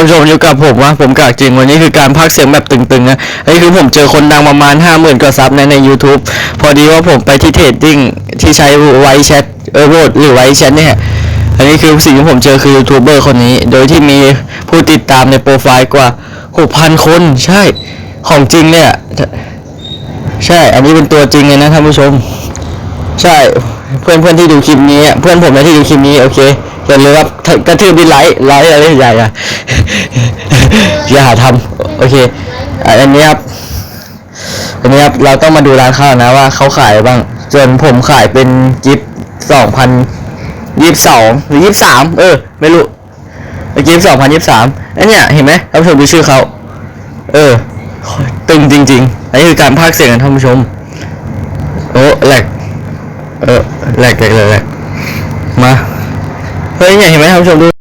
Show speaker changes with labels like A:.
A: านผู้ชมอยู่กับผมวะผมกากจริงวันนี้คือการพากเสียงแบบตึงๆนะไอ้คือผมเจอคนดังประมาณห้าหมื่นกว่าซับในใน YouTube พอดีว่าผมไปที่เทรดดิ้งที่ใช้ไวแชทเออโรดหรือไวแชทเนี่ยอันนี้คือสิ่งที่ผมเจอคือยูทูบเบอร์คนนี้ โดยที่มีผู้ติดตามในโปรไฟล์กว่า 6,000 คนใช่ของจริงเนี่ยใช่ อันนี้เป็นตัวจริงเลยนะท่านผู้ชม ใช่เพื่อนเพื่อนที่ดูคลิปนี้เพื่อนผมนะที่ดูคลิปนี้โอเค อย่าลืมครับกระทืบดิไลค์ไลค์อะไรอย่อย่าอย่าหาทำโอเคอันนี้ครับอันนี้ครับเราต้องมาดูร้านข้าวนะว่าเขาขายบ้างจนผมขายเป็นกิฟสองพันยี่สิบสองหรือยี่สิบสามเออ ไม่รู้กิฟสองพันยี่สิบสามอันเนี้ยเห็นไหมท่านผู้ชมดูชื่อเขาเออตึงจริงๆอันนี้คือการพากเสียงนะท่านผู้ชมโอ้แหลกเออแหลกแหลกแหลกมา เฮ้ยเนี่เห็นไหมครับผู้ชมดู